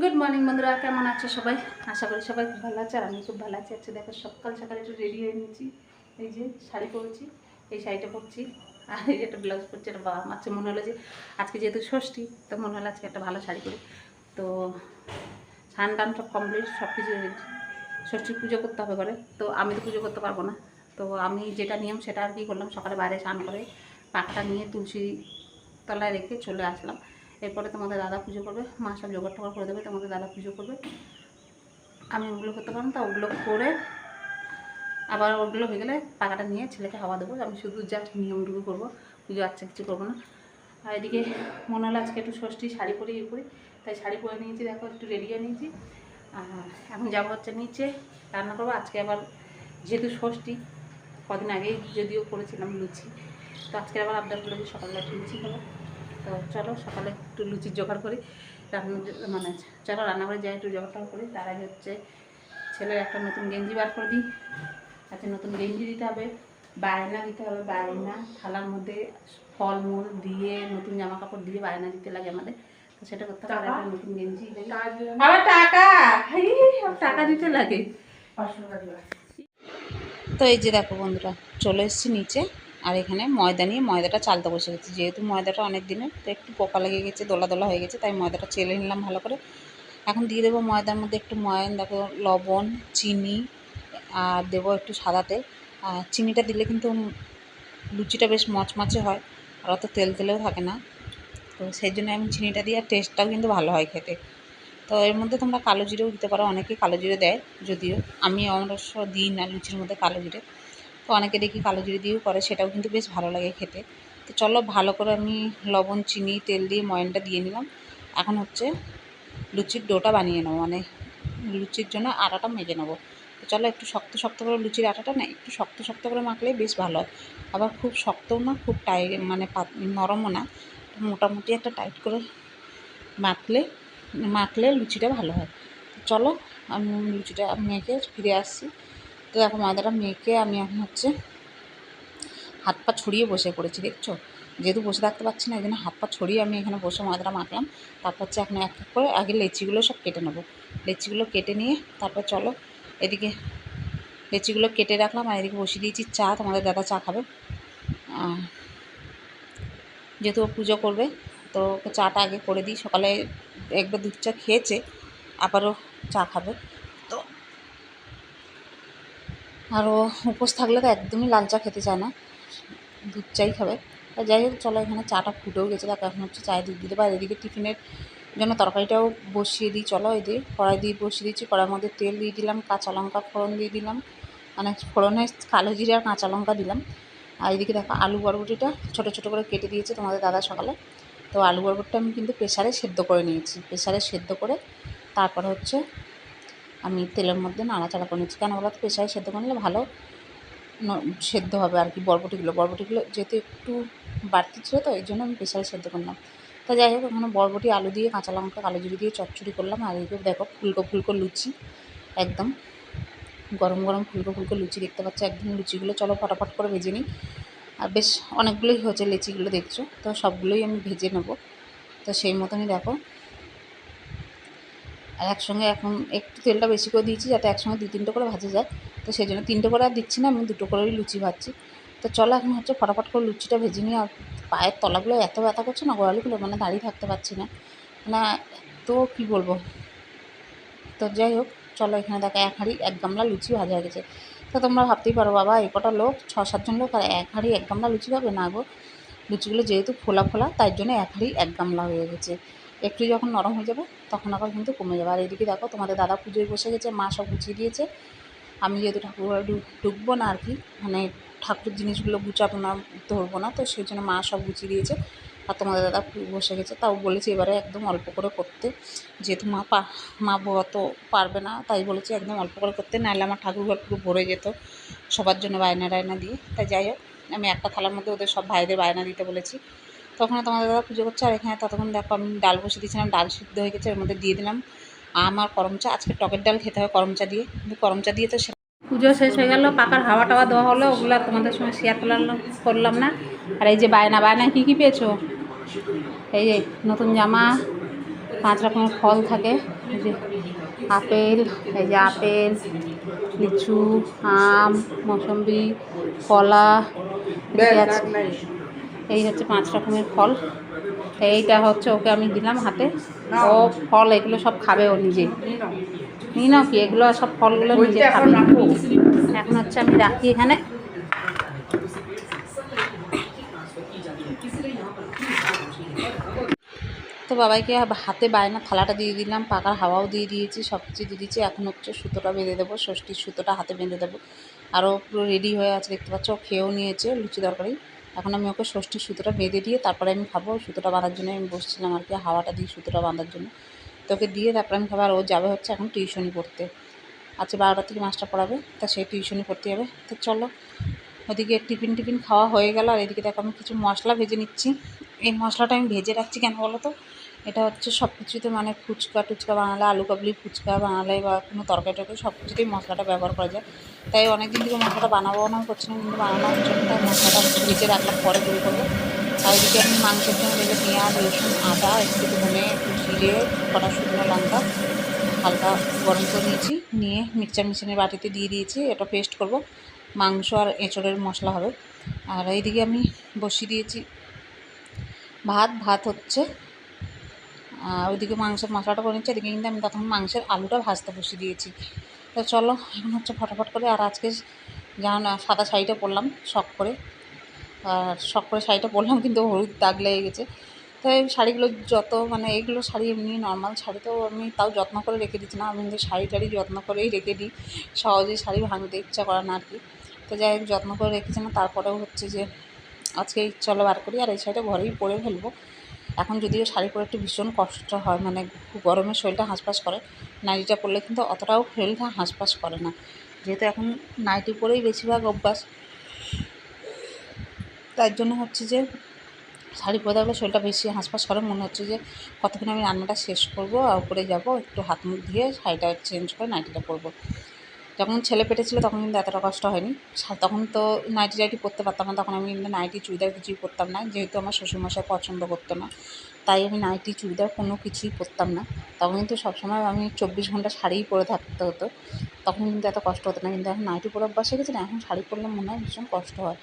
Good morning বন্ধুরা, কেমন আছো সবাই? আশা করি সবাই খুব ভালো আছে আর আমি খুব ভালো আছি। আজকে দেখো, সকাল সকালে একটু রেডি হয়ে নিয়েছি। এই যে শাড়ি পরেছি, এই শাড়িটা পরছি। আর এই একটা ব্লাউজ পরছি একটা বাবা মাছে মনে হলো যে আজকে যেহেতু ষষ্ঠী, তো মনে হলো আজকে একটা ভালো শাড়ি পরি। তো স্নান টান সব কমপ্লিট সব কিছু ষষ্ঠীর পুজো করতে হবে ঘরে, তো আমি তো পুজো করতে পারব না। তো আমি যেটা নিয়ম, সেটা আর কি করলাম, সকালে বাইরে স্নান করে পাকটা নিয়ে তুলসী তলায় রেখে চলে আসলাম। এরপরে তোমাদের দাদা পুজো করবে, মা সব জোগাড় টোগাড় করে দেবে, তোমাদের দাদা পুজো করবে। আমি ওগুলো করতে পারলাম তা ওগুলো করে আবার ওগুলো হয়ে গেলে পাকাটা নিয়ে ছেলেকে হাওয়া দেবো, আমি শুধু জাস্ট নিয়মটুকু করব, পুজো আচ্ছা কিছু করব না। আর এদিকে মনে হলো আজকে একটু ষষ্ঠী, শাড়ি পরে ইয়ে করি, তাই শাড়ি পরে নিয়েছি, দেখো একটু রেডি হয়ে নিয়েছি। এখন যাব হচ্ছে নিচে রান্না করব, আজকে আবার যেহেতু ষষ্ঠী, কদিন আগেই যদিও করেছিলাম লুচি, তো আজকে আবার করেছি সকালবেলা লুচি খাব। তো চলো সকালে একটু লুচির জোগাড় করি। রান্না মানে চলো রান্নাঘরে যাই একটু জোগাড় করি। তার আগে হচ্ছে ছেলের একটা নতুন গেঞ্জি বার করে দিই। আচ্ছা নতুন গেঞ্জি দিতে হবে বায়না দিতে হবে বায়না থালার মধ্যে ফলমূল দিয়ে নতুন জামা কাপড় দিয়ে বায়না দিতে লাগে আমাদের। তো সেটা করতে হবে একটা নতুন গেঞ্জি। আবার টাকা! টাকা দিতে লাগে। তো এই যে দেখো বন্ধুরা চলে এসেছি নিচে। আর এখানে ময়দা নিয়ে ময়দাটা চালতে বসে গেছি। যেহেতু ময়দাটা অনেক দিনের, তো একটু পোকা লেগে গেছে, দোলা দোলা হয়ে গেছে, তাই ময়দাটা চেলে নিলাম ভালো করে। এখন দিয়ে দেবো ময়দার মধ্যে একটু ময়ন, দেখো লবণ, চিনি, আর দেবো একটু সাদা তেল। আর চিনিটা দিলে কিন্তু লুচিটা বেশ মচমচে হয়, আর অত তেল তেলেও থাকে না। তো সেই জন্য আমি চিনিটা দিই আর টেস্টটাও কিন্তু ভালো হয় খেতে। তো এর মধ্যে তোমরা কালো জিরেও দিতে পারো অনেকেই কালো জিরে দেয়, যদিও আমি অবশ্য দিই না লুচির মধ্যে কালো জিরে। তো অনেকে দেখি কালো জিরে দিয়েও করে, সেটাও কিন্তু বেশ ভালো লাগে খেতে। তো চলো ভালো করে আমি লবণ, চিনি, তেল দিয়ে ময়নটা দিয়ে নিলাম। এখন হচ্ছে লুচির ডোটা বানিয়ে নেব মানে লুচির জন্য আটাটা মেখে নেব। তো চলো একটু শক্ত শক্ত করে লুচির আটাটা না, একটু শক্ত শক্ত করে মাখলে বেশ ভালো হয়। আবার খুব শক্তও না, খুব টাই মানে নরমও না। মোটামুটি একটা টাইট করে মাখলে মাখলে লুচিটা ভালো হয়। চলো আমি লুচিটা মেখে ফিরে আসছি। তো দেখো ময়দাটা মেখে আমি এখন হচ্ছে হাত পা ছড়িয়ে বসে পড়েছি, দেখছ? যেহেতু বসে থাকতে পারছি না এই জন্য হাত পা ছড়িয়ে আমি এখানে বসে ময়দাটা মাখলাম। তারপর হচ্ছে এখন এক এক করে আগে লেচিগুলো সব কেটে নেব। লেচিগুলো কেটে নিয়ে তারপর চলো এদিকে লেচিগুলো কেটে রাখলাম আর এদিকে বসিয়ে দিয়েছি চা, তোমাদের দাদা চা খাবে। যেহেতু ও পুজো করবে, তো চাটা আগে করে দিই। সকালে একবার দুধ চা খেয়েছে, আবারও চা খাবে। আর ও উপোস থাকলে তো একদমই লাল চা খেতে চায় না। দুধ চাই খাবে। যাই হোক, চলো এখানে চাটা ফুটেও গেছে। দেখো, এখন হচ্ছে চায়ে দুধ দিতে। পারে এদিকে টিফিনের জন্য তরকারিটাও বসিয়ে দিই। চলো এই দিয়ে কড়াই দিয়ে বসিয়ে দিচ্ছি। কড়াইয়ের মধ্যে তেল দিয়ে দিলাম, কাঁচা লঙ্কা ফোড়ন দিয়ে দিলাম। মানে ফোড়নে কালো জিরে আর কাঁচা লঙ্কা দিলাম। আর এদিকে দেখো, আলু বরবটিটা ছোটো ছোটো করে কেটে দিয়েছে তোমাদের দাদা সকালে। তো আলু বরবটিটা আমি কিন্তু প্রেসারে সেদ্ধ করে নিয়েছি। প্রেসারে সেদ্ধ করে তারপর হচ্ছে আমি তেলের মধ্যে নাড়াচাড়া করে নিচ্ছি। কেন বলো তো? প্রেসারে সেদ্ধ করে নিলে ভালো সেদ্ধ হবে আর কি বরবটিগুলো। বরবটিগুলো যেহেতু একটু বাড়তি ছিল তো, এই জন্য আমি প্রেসারে সেদ্ধ করলাম। তা যাই হোক ওখানে বরবটি, আলু দিয়ে কাঁচা লঙ্কা, কালো জিরে দিয়ে চচ্চড়ি করলাম। আর এদিকে দেখো ফুলকো ফুলকো লুচি, একদম গরম গরম ফুলকো ফুলকো লুচি দেখতে পাচ্ছ। একদম লুচিগুলো চলো ফটাফট করে ভেজে নিই। আর বেশ অনেকগুলোই হয়েছে লেচিগুলো দেখছ। তো সবগুলোই আমি ভেজে নেব। তো সেই মতনই দেখো আর একসঙ্গে এখন একটু তেলটা বেশি করে দিয়েছি যাতে একসঙ্গে দু তিনটে করে ভাজা যায়। তো সেই জন্য তিনটে করে আর দিচ্ছি না, আমি দুটো করেই লুচি ভাজছি। তো চলো এখন হচ্ছে ফটাফট করে লুচিটা ভেজে আর পায়ের তলাগুলো এত ব্যথা করছে না গোড়ালিগুলো মানে দাঁড়িয়ে থাকতে পারছি না। মানে তো কী বলব? তো যাই হোক, চলো এখানে দেখো এক হাঁড়ি এক গামলা লুচি ভাজা হয়ে গেছে। তো তোমরা ভাবতেই পারো, বাবা, এই কটা লোক, ছ সাতজন লোক, আর এক হাঁড়ি এক গামলা লুচি খাবে? না গো, লুচিগুলো যেহেতু ফোলা ফোলা, তাই জন্য এক হাঁড়ি এক গামলা হয়ে গেছে। একটু যখন নরম হয়ে যাবে, তখন আবার কিন্তু কমে যাবে। আর এদিকে দেখো, তোমাদের দাদা পুজোয় বসে গেছে, মা সব গুছিয়ে দিয়েছে। আমি যেহেতু ঠাকুর ঘরে ঢুক- ঢুকবো না আর কি মানে ঠাকুরের জিনিসগুলো গুছাবো না, ধরবো না, তো সেই জন্য মা সব গুছিয়ে দিয়েছে। আর তোমাদের দাদা বসে গেছে, তাও বলেছে এবারে একদম অল্প করে করতে। যেহেতু মা পা, মা তো পারবে না, তাই বলেছে একদম অল্প করে করতে, নাহলে আমার ঠাকুর ঘর পুরো ভরে যেত সবার জন্য বায়না টায়না দিয়ে। তাই যাই হোক, আমি একটা থালার মধ্যে ওদের সব ভাইদের বায়না দিতে বলেছি। তখন তোমাদের দাদা পুজো করছে আর এখানে ততক্ষণ দেখো আমি ডাল বসে দিয়েছিলাম ডাল সিদ্ধ হয়ে গেছে এর মধ্যে দিয়ে দিলাম। আমার করম চা আজকে টকের ডাল খেতে হবে করম চা দিয়ে। কিন্তু করম চা দিয়ে তো সে পুজো শেষ হয়ে গেল পাকার হাওয়া টাওয়া দেওয়া হলো ওগুলো তোমাদের সঙ্গে শেয়ার করলাম করলাম না। আর এই যে বায়না বায়না কী কী পেয়েছ? এই যে নতুন জামা পাঁচ রকমের ফল থাকে এই যে আপেল এই যে আপেল লিচু আম মৌসম্বি কলা আছে এই হচ্ছে পাঁচ রকমের ফল। এইটা হচ্ছে ওকে আমি দিলাম হাতে। ও ফল এগুলো সব খাবে ও নিজে। নিয়ে নাও কি? এগুলো সব ফলগুলো নিজে খাবে। এখন হচ্ছে আমি রাখি এখানে। তো বাবাইকে হাতে বায়না থালাটা দিয়ে দিলাম পাকার হাওয়াও দিয়ে দিয়েছি সব কিছু দিয়ে দিয়েছি। এখন হচ্ছে সুতোটা বেঁধে দেবো ষষ্ঠীর সুতোটা হাতে বেঁধে দেবো। আরও পুরো রেডি হয়ে আছে দেখতে পাচ্ছ খেয়েও নিয়েছে লুচি তরকারি। এখন আমি ওকে ষষ্ঠী সুতোটা বেঁধে দিয়ে তারপরে আমি খাব, সুতোটা বাঁধার জন্য আমি বসছিলাম আর কি, হাওয়াটা দিয়ে সুতোটা বাঁধার জন্য। তো ওকে দিয়ে তারপরে আমি খাবার ও যাবে হচ্ছে এখন টিউশনি পড়তে। আচ্ছা বারোটা থেকে মাছটা পড়াবে, তা সে টিউশনি পড়তে যাবে। তো চলো, ওদিকে টিফিন টিফিন খাওয়া হয়ে গেল, আর এদিকে দেখো আমি কিছু মশলা ভেজে নিচ্ছি। এই মশলাটা আমি ভেজে রাখছি কেন বলো তো? এটা হচ্ছে সব কিছুতে মানে ফুচকা টুচকা বানালে আলু কাবলি, ফুচকা বানালে বা কোনো তরকারি টরকারি সব কিছুতেই মশলাটা ব্যবহার করা যায়। তাই অনেক দিন থেকে মশলাটা বানাবো না করছিলাম কিন্তু বানানোর জন্য তাই মশলাটা ভেজে রাখলাম, পরে তৈরি করব। আর এদিকে আমি মাংসের জন্য দেখে পেঁয়াজ, রসুন, আদা একটু ধনে একটু জিরে, কটা শুকনো লঙ্কা, হালকা গরম করে নিয়েছি, নিয়ে মিক্সচার মেশিনের বাটিতে দিয়ে দিয়েছি, এটা পেস্ট করব। মাংস আর এঁচড়ের মশলা হবে। আর এইদিকে আমি বসিয়ে দিয়েছি। ভাত ভাত হচ্ছে ওইদিকে মাংসের মশলাটা করে নিচ্ছি, এদিকে কিন্তু আমি তখন মাংসের আলুটা ভাজতে বসিয়ে দিয়েছি। তো চলো, এখন হচ্ছে ফটাফট করে, আর আজকে যেমন সাদা শাড়িটা পরলাম, শখ করে। আর শখ করে শাড়িটা পরলাম, কিন্তু হলুদ দাগ লেগে গেছে। তো এই শাড়িগুলো যত মানে এইগুলো শাড়ি এমনি নর্মাল শাড়ি তো আমি তাও যত্ন করে রেখে দিচ্ছি না। আমি কিন্তু শাড়ি টাড়ি যত্ন করেই রেখে দিই, সহজেই শাড়ি ভাঙতে ইচ্ছা করে না আর কি। তো যাই হোক, যত্ন করে রেখেছি না, তারপরেও হচ্ছে যে, আজকে চলো বার করি, আর এই শাড়িটা ঘরেই পরে ফেলব। এখন যদিও শাড়ি পরে একটু ভীষণ কষ্ট হয় মানে গরমে শরীরটা হাঁসফাঁস করে। নাইটিটা পরলে কিন্তু অতটাও শরীরটা হাঁসফাঁস করে না। যেহেতু এখন নাইটি পরেই বেশিরভাগ অভ্যাস তার জন্য হচ্ছে যে শাড়ি পরে থাকলে শরীরটা বেশি হাঁসফাঁস করে। মনে হচ্ছে যে কতক্ষণ আমি রান্নাটা শেষ করব আর উপরে যাব, একটু হাত মুখ ধুয়ে শাড়িটা চেঞ্জ করে নাইটিটা পরবো। যখন ছেলে পেটে ছিল তখন কিন্তু এতটা কষ্ট হয়নি। তখন তো নাইটি টাইটি পরতে পারতাম না, তখন আমি কিন্তু নাইটি, চুড়িদার কিছুই পরতাম না। যেহেতু আমার শ্বশুরমশাই পছন্দ করতো না, তাই আমি নাইটি, চুড়িদার কোনো কিছুই পরতাম না। তখন কিন্তু সবসময় আমি চব্বিশ ঘণ্টা শাড়িই পরে থাকতে হতো। তখন কিন্তু এত কষ্ট হতো না, কিন্তু এখন নাইটি পরে অভ্যাস হয়ে গেছে না, এখন শাড়ি পরলে মনে হয় ভীষণ কষ্ট হয়।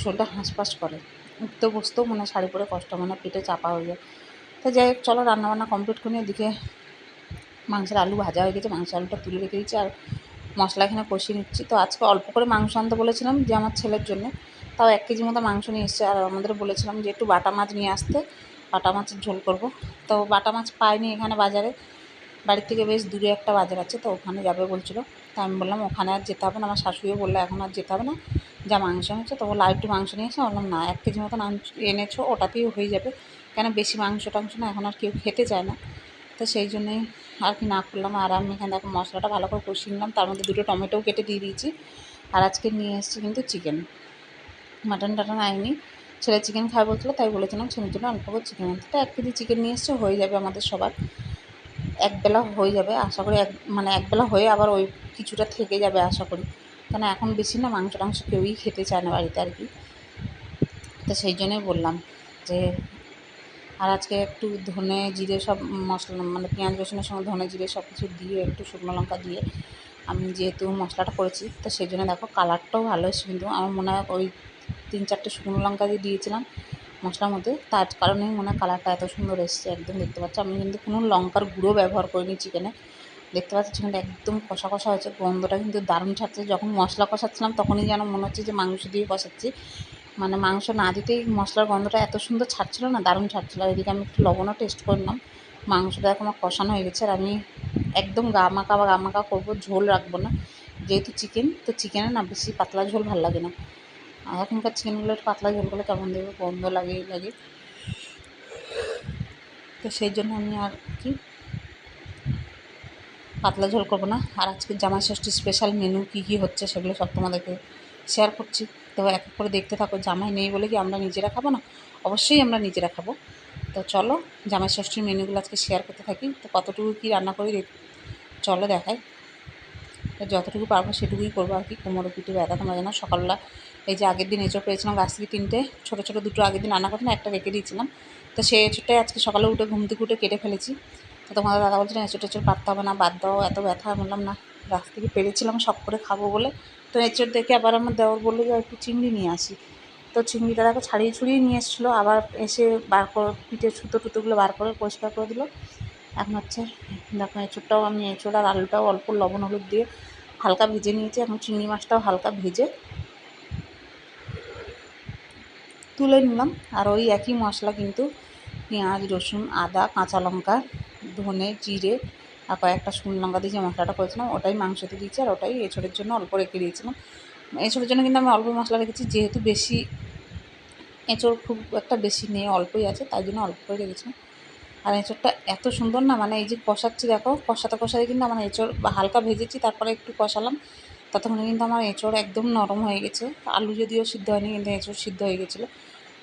শরীরটা হাঁসফাঁস করে, উঠতে বসতেও মনে হয় শাড়ি পরে কষ্ট মানে পেটে চাপা হয়ে যায়। তো যাই হোক, চলো রান্নাবান্না কমপ্লিট করে, এদিকে মাংসের আলু ভাজা হয়ে গেছে, মাংসের আলুটা তুলে রেখে দিচ্ছি। আর মশলা এখানে কষিয়ে নিচ্ছি। তো আজকে অল্প করে মাংস আনতে বলেছিলাম যে আমার ছেলের জন্য। তাও এক কেজি মতো মাংস নিয়ে এসছে। আর আমাদের বলেছিলাম যে একটু বাটা মাছ নিয়ে আসতে। বাটা মাছের ঝোল করব। তো বাটা মাছ পাইনি এখানে বাজারে। বাড়ির থেকে বেশ দূরে একটা বাজার আছে, তো ওখানে যাবে বলছিলো। তা আমি বললাম, ওখানে আর যেতে হবে না। আমার শাশুড়িও বলল, এখন আর যেতে হবে না। যা মাংস এনেছো। তো বলল একটু মাংস নিয়ে এসে। বললাম, না, এক কেজি মতন এনেছো, ওটাতেই হয়ে যাবে। কেন বেশি মাংস টাংস না, এখন আর কেউ খেতে চায় না। তো সেই জন্যই আর কি না করলাম। আর আমি এখানে দেখো মশলাটা ভালো করে কষিয়ে নিলাম। তার মধ্যে দুটো টমেটোও কেটে দিয়ে দিয়েছি। আর আজকে নিয়ে এসেছি কিন্তু চিকেন। মাটন টাটন আইনি ছেলে চিকেন খাবে বলছিলো, তাই বলেছিলাম ছেলের জন্য অল্প করে চিকেন। আনতে তো এক কেজি চিকেন নিয়ে এসছে, হয়ে যাবে আমাদের সবার। একবেলা হয়ে যাবে, আশা করি এক মানে একবেলা হয়ে আবার ওই কিছুটা থেকে যাবে আশা করি। কেন এখন বেশি না, মাংস টাংস কেউই খেতে চায় না বাড়িতে আর কি। তো সেই জন্যই বললাম যে আর আজকে একটু ধনে জিরে সব মশলা মানে পেঁয়াজ, রসুনের সঙ্গে ধনে জিরে সব কিছু দিয়ে, একটু শুকনো লঙ্কা দিয়ে আমি যেহেতু মশলাটা করেছি, তো সেই জন্য দেখো কালারটাও ভালো এসেছে কিন্তু আমার মনে হয় ওই তিন চারটে শুকনো লঙ্কা দিয়ে দিয়েছিলাম মশলার মধ্যে, তার কারণেই মনে হয় কালারটা এত সুন্দর এসছে একদম দেখতে পাচ্ছি। আমি কিন্তু কোনো লঙ্কার গুঁড়ো ব্যবহার করিনি চিকেনে দেখতে পাচ্ছি চিকেনটা একদম কষা কষা হয়েছে, গন্ধটা কিন্তু দারুণ ছাড়ছে। যখন মশলা কষাচ্ছিলাম তখনই যেন মনে হচ্ছে যে মাংস দিয়ে কষাচ্ছি। মানে মাংস না দিতেই মশলার গন্ধটা এত সুন্দর ছাড়ছিল না, দারুণ ছাড়ছিলো। আর এদিকে আমি একটু লবণও টেস্ট করলাম। মাংসটা এখন আমার কষানো হয়ে গেছে। আর আমি একদম গা মাখা বা গা মাখা করব, ঝোল রাখব না। যেহেতু চিকেন তো চিকেনে না বেশি পাতলা ঝোল ভালো লাগে না। আর এখনকার চিকেনগুলো একটু পাতলা ঝোল করলে কেমন দেবে গন্ধ লাগে লাগে। তো সেই জন্য আমি আর কি পাতলা ঝোল করব না। আর আজকে জামাই ষষ্ঠী স্পেশাল মেনু কী কী হচ্ছে সেগুলো সব তোমাদেরকে শেয়ার করছি। তো এক এক করে দেখতে থাকো, জামাই নেই বলে কি আমরা নিজেরা খাব না? অবশ্যই আমরা নিজেরা খাব। তো চলো, জামাই ষষ্ঠীর মেনুগুলো আজকে শেয়ার করতে থাকি। তো কতটুকু কী রান্না করি চলো দেখাই। তো যতটুকু পারব সেটুকুই করব আর কি। কোমরে পিঠে ব্যথা তোমরা জানো সকালবেলা এই যে আগের দিন এঁচড় পেয়েছিলাম গাছ থেকে তিনটে, ছোটো ছোটো দুটো আগের দিন রান্না করছিলাম একটা রেখে দিয়েছিলাম। তো সেই এঁচড়টাই আজকে সকালে উঠে ঘুম থেকে উঠে কেটে ফেলেছি। তো তোমাদের দাদা বলছিল এঁচড় টেঁচড় কাটতে হবে না, বাদ দাও, এত ব্যথা বললাম, না গাছ থেকে পেরেছিলাম সব করে খাব বলে? তো এঁচড় দেখে আবার আমার দেওর বলল যে একটু চিংড়ি নিয়ে আসি। তো চিংড়িটা দেখো ছাড়িয়ে ছুড়িয়ে নিয়ে এসেছিল, আবার এসে বার করে পিঠের সুতো টুতোগুলো বার করে পরিষ্কার করে দিল। এখন হচ্ছে, দেখো এঁচড়টাও আমি এঁচড় আর আলুটাও অল্প লবণ হলুদ দিয়ে হালকা ভেজে নিয়েছি, এখন চিংড়ি মাছটাও হালকা ভেজে তুলে নিলাম। আর ওই একই মশলা কিন্তু পেঁয়াজ, রসুন, আদা, কাঁচা লঙ্কা, ধনে, জিরে আর কয়েকটা শুকনো লঙ্কা দিয়ে যে মশলাটা করেছিলাম, ওটাই মাংসতে দিয়েছি, আর ওটাই এঁচড়ের জন্য অল্প রেখে দিয়েছিলাম। এঁচড়ের জন্য কিন্তু আমি অল্প মশলা রেখেছি, যেহেতু বেশি এঁচড় খুব একটা বেশি নেই, অল্পই আছে, তাই জন্য অল্প করে রেখেছিলাম। আর এঁচড়টা এত সুন্দর না মানে এই যে কষাচ্ছি, দেখো, কষাতে কষাতে কিন্তু আমার এঁচড় হালকা ভেজেছি, তারপরে একটু কষালাম, ততক্ষণে কিন্তু আমার এঁচড় একদম নরম হয়ে গেছে। আলু যদিও সিদ্ধ হয়নি, কিন্তু এঁচড় সিদ্ধ হয়ে গেছিল।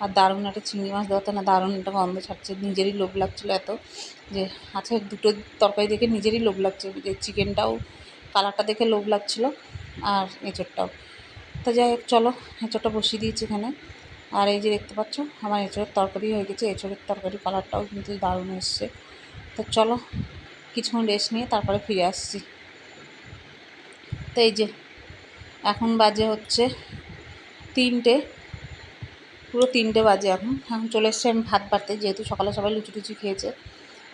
আর দারুণ একটা চিংড়ি মাছ দেওয়াতে না দারুণ একটা গন্ধ ছাড়ছে, নিজেরই লোভ লাগছিল এত যে আচ্ছা দুটো তরকারি দেখে নিজেরই লোভ লাগছে, যে চিকেনটাও কালারটা দেখে লোভ লাগছিল আর এঁচড়টাও। তো যাই হোক, চলো, এঁচড়টা বসিয়ে দিয়েছি এখানে। আর এই যে দেখতে পাচ্ছ, আমার এঁচড়ের তরকারি হয়ে গেছে, এঁচড়ের তরকারি কালারটাও কিন্তু দারুণ এসছে। তো চলো, কিছুক্ষণ রেস্ট নিয়ে তারপরে ফিরে আসছি। তো এই যে, এখন বাজে হচ্ছে তিনটে। পুরো তিনটে বাজে এখন। এখন চলে এসছে, আমি ভাত বাড়তে যেহেতু সকালে সবাই লুচি টুচি খেয়েছে।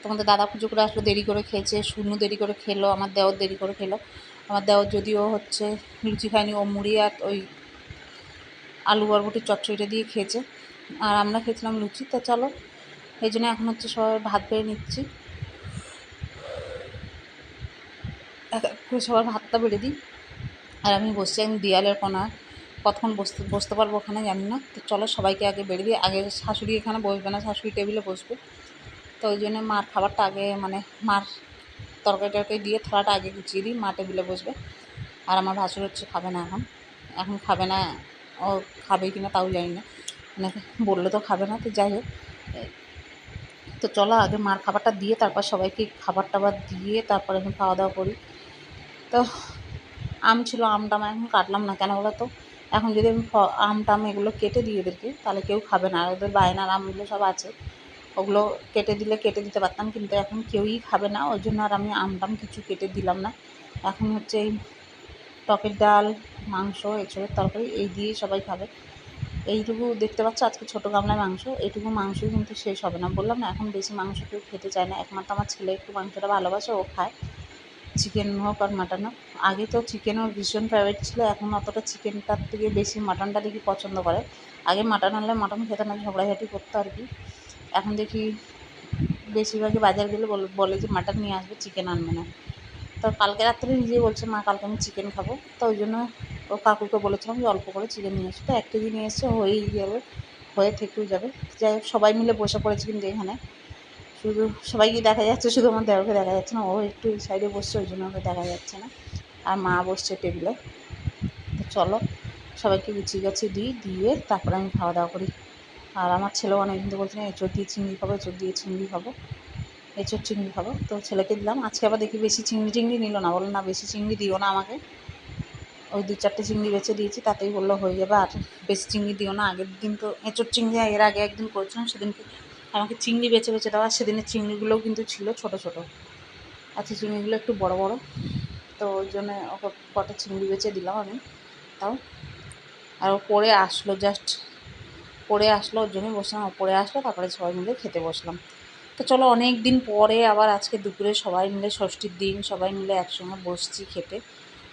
তোমাদের দাদা পুজো করে আসলো, দেরি করে খেয়েছে শুনু দেরি করে খেলো, আমার দেওয়ার দেরি করে খেলো। আমার দেওয়ার যদিও হচ্ছে লুচি খায়নি, ও মুড়ি আর ওই আলু বরবটির চচ্চড়িটা দিয়ে খেয়েছে। আর আমরা খেয়েছিলাম লুচি, তো চলো। এই জন্য এখন হচ্ছে সবাই ভাত বেড়ে নিচ্ছি। এক এক করে সবার ভাতটা বেড়ে দিই। আর আমি বসছি আমি দেয়ালের কোনা কতক্ষণ বসতে বসতে পারব ওখানে জানি না। তো চলো সবাইকে আগে বেড়ে দিই আগে শাশুড়ি এখানে বসবে না, শাশুড়ি টেবিলে বসবে। তো ওই জন্য মার খাবারটা আগে মানে মার তরকারি টরকারি দিয়ে থালাটা আগে গুছিয়ে দিই, মা টেবিলে বসবে। আর আমার ভাসুর হচ্ছে খাবে না এখন। এখন খাবে না, ও খাবে কি না তাও জানি না। মানে বললে তো খাবে না, তো যাই হোক। তো চলো আগে মার খাবারটা দিয়ে তারপর সবাইকে খাবার টাবার দিয়ে তারপর এখন খাওয়া দাওয়া করি। তো আম ছিল আমটা আমি এখন কাটলাম না কেন বলো তো? এখন যদি আমি আম টাম এগুলো কেটে দিই এদেরকে তাহলে কেউ খাবে না। আর ওদের বায়নার আমগুলো সব আছে। ওগুলো কেটে দিলে কেটে দিতে পারতাম, কিন্তু এখন কেউই খাবে না। ওই জন্য আর আমি আম টাম কিছু কেটে দিলাম না। এখন হচ্ছে এই টকের ডাল, মাংস, এছাড়া তরকারি, এই দিয়েই সবাই খাবে। এইটুকু দেখতে পাচ্ছ? আজকে ছোটো গামলায় মাংস। এইটুকু মাংসই কিন্তু শেষ হবে না। বললাম না, এখন বেশি মাংস কেউ খেতে চায় না। একমাত্র আমার ছেলে একটু মাংসটা ভালোবাসে, ও খায়। চিকেন হোক আর মাটন হোক, আগে তো চিকেন ওর ভীষণ ফেভারিট ছিল, এখন অতটা চিকেনটার থেকে বেশি মাটনটা দেখি পছন্দ করে। আগে মাটন আনলে মাটন খেতে না ঝগড়াঝাটি করতো আর কি। এখন দেখি বেশিরভাগই বাজার গেলে বলে যে মাটন নিয়ে আসবে চিকেন আনবে না। তো কালকে রাত্রে নিজেই বলছে, মা, কালকে আমি চিকেন খাব। তো ওই জন্য ও কাকুকে বলেছিলাম যে, অল্প করে চিকেন নিয়ে এসে। তো এক কেজি নিয়ে এসে হয়েই যাবে হয়ে থেকেও যাবে। যাই সবাই মিলে বসে পড়েছি কিন্তু এখানে। শুধু সবাইকে দেখা যাচ্ছে, শুধু আমার দেওরকে দেখা যাচ্ছে না, ও একটু সাইডে বসছে, ওই জন্য ওকে দেখা যাচ্ছে না। আর মা বসছে টেবিলে তো চলো, সবাইকে গুছিয়ে গাছিয়ে দিই, দিয়ে তারপরে আমি খাওয়া দাওয়া করি। আর আমার ছেলেও অনেক কিন্তু বলছে না, এঁচড় দিয়ে চিংড়ি খাব, এঁচড় দিয়ে চিংড়ি খাব। এঁচড় চিংড়ি খাব। তো ছেলেকে দিলাম। আজকে আবার দেখি বেশি চিংড়ি টিংড়ি নিল না। বলল, না, বেশি চিংড়ি দিও না আমাকে। ওই দু চারটে চিংড়ি বেছে দিয়েছি, তাতেই বলল হয়ে যাবে। আর বেশি চিংড়ি দিও না। আগের দিন তো এঁচড় চিংড়ি এর আগে একদিন করেছিলাম, সেদিনকে আমাকে চিংড়ি বেছে বেছে দেওয়া, সেদিনের চিংড়িগুলোও কিন্তু ছিল ছোট ছোট। আচ্ছা চিংড়িগুলো একটু বড় বড়, তো ওই জন্য ওকে কটা চিংড়ি বেছে দিলাম আমি, তাও। আর ও পরে আসলো জাস্ট পরে আসলো, ওর জন্যই বসলাম পরে আসলো, তারপরে সবাই মিলে খেতে বসলাম। তো চলো অনেক দিন পরে আবার আজকে দুপুরে সবাই মিলে ষষ্ঠীর দিন সবাই মিলে একসঙ্গে বসছি খেতে।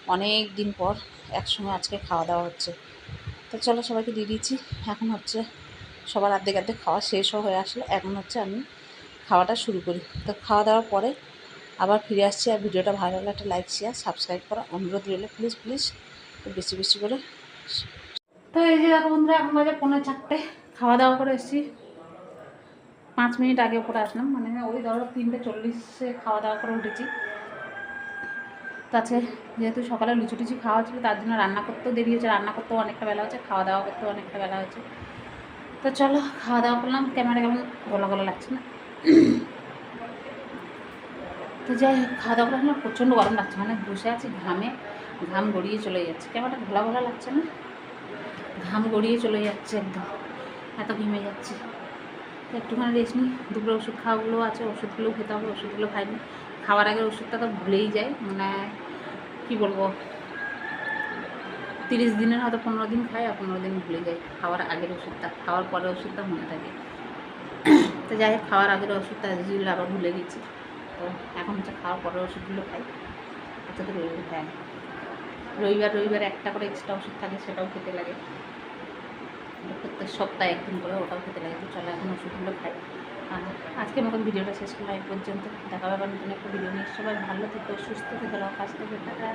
অনেক দিন পর একসঙ্গে আজকে খাওয়া দাওয়া হচ্ছে। তো চলো সবাইকে দিয়ে দিয়েছি এখন হচ্ছে সবার আর্ধেক আর্ধেক খাওয়া শেষও হয়ে আসলো। এখন হচ্ছে আমি খাওয়াটা শুরু করি। তো খাওয়া দাওয়ার পরে আবার ফিরে আসছি আর ভিডিওটা ভালো লাগলে একটা লাইক শেয়ার সাবস্ক্রাইব করা অনুরোধ রইলে। প্লিজ প্লিজ বেশি বেশি করে তো এই যে দেখো বন্ধুরা, এখন বাজে পনেরো চারটে। খাওয়া দাওয়া করে এসেছি। পাঁচ মিনিট আগে উপরে আসলাম। মানে ওই ধরো তিনটে চল্লিশে খাওয়া দাওয়া করে উঠেছি। তাছে যেহেতু সকালে লুচি টুচি খাওয়া ছিল তার জন্য রান্না করতেও দেরি হয়েছে। রান্না করতেও অনেকটা বেলা হচ্ছে খাওয়া দাওয়া করতেও অনেকটা বেলা হচ্ছে তো চলো, খাওয়া দাওয়া করলাম ক্যামেরা কেমন গলা গলা লাগছে না? তো যাই হোক, খাওয়া দাওয়া করলাম প্রচণ্ড গরম লাগছে মানে বসে আছি ঘামে, ঘাম গড়িয়ে চলে যাচ্ছে। ক্যামেরাটা ঘোলা ঘোলা লাগছে না? ঘাম গড়িয়ে চলে যাচ্ছে একদম, এত ঘেমে যাচ্ছে। তো একটুখানি রেস্ট নিই, দুপুরে ওষুধ খাওয়াগুলো আছে, ওষুধগুলো খেতে হবে, ওষুধগুলো খাইনি। খাওয়ার আগে ওষুধটা তো ভুলেই যায় মানে কী বলব? তিরিশ দিনের হয়তো পনেরো দিন খাই আর পনেরো দিন ভুলে যাই খাওয়ার আগের ওষুধটা, খাওয়ার পরের ওষুধটা মনে থাকে। তো যাই হোক, খাওয়ার আগের ওষুধটা যেগুলো আবার ভুলে গেছি। তো এখন হচ্ছে খাওয়ার পরের ওষুধগুলো খাই। তো রবিবার খাই রবিবার রবিবার একটা করে এক্সট্রা ওষুধ থাকে সেটাও খেতে লাগে। প্রত্যেক সপ্তাহে একদিন করে ওটাও খেতে লাগে। তো চলো এখন ওষুধগুলো খাই। আর আজকের মতন ভিডিওটা শেষ করলাম এই পর্যন্ত। দেখা হবে আবার নতুন একটা ভিডিও নিয়ে। সবাই ভালো থেকো, সুস্থ থেকো কাজ থেকে। টাকা